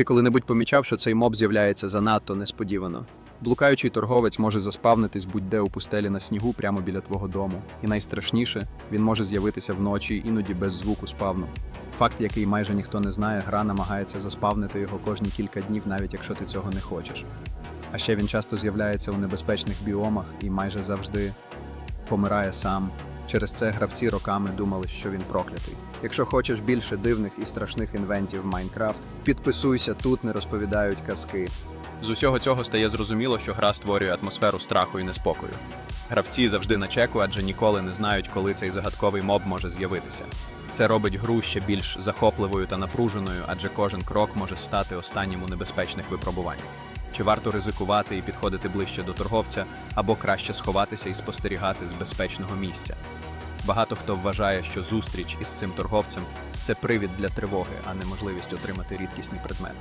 Ти коли-небудь помічав, що цей моб з'являється занадто несподівано. Блукаючий торговець може заспавнитись будь-де у пустелі на снігу прямо біля твого дому. І найстрашніше, він може з'явитися вночі, іноді без звуку спавну. Факт, який майже ніхто не знає, гра намагається заспавнити його кожні кілька днів, навіть якщо ти цього не хочеш. А ще він часто з'являється у небезпечних біомах і майже завжди помирає сам. Через це гравці роками думали, що він проклятий. Якщо хочеш більше дивних і страшних інвентів Майнкрафт, підписуйся тут, не розповідають казки. З усього цього стає зрозуміло, що гра створює атмосферу страху і неспокою. Гравці завжди на чеку, адже ніколи не знають, коли цей загадковий моб може з'явитися. Це робить гру ще більш захопливою та напруженою, адже кожен крок може стати останнім у небезпечних випробуваннях. Чи варто ризикувати і підходити ближче до торговця, або краще сховатися і спостерігати з безпечного місця? Багато хто вважає, що зустріч із цим торговцем це привід для тривоги, а не можливість отримати рідкісні предмети.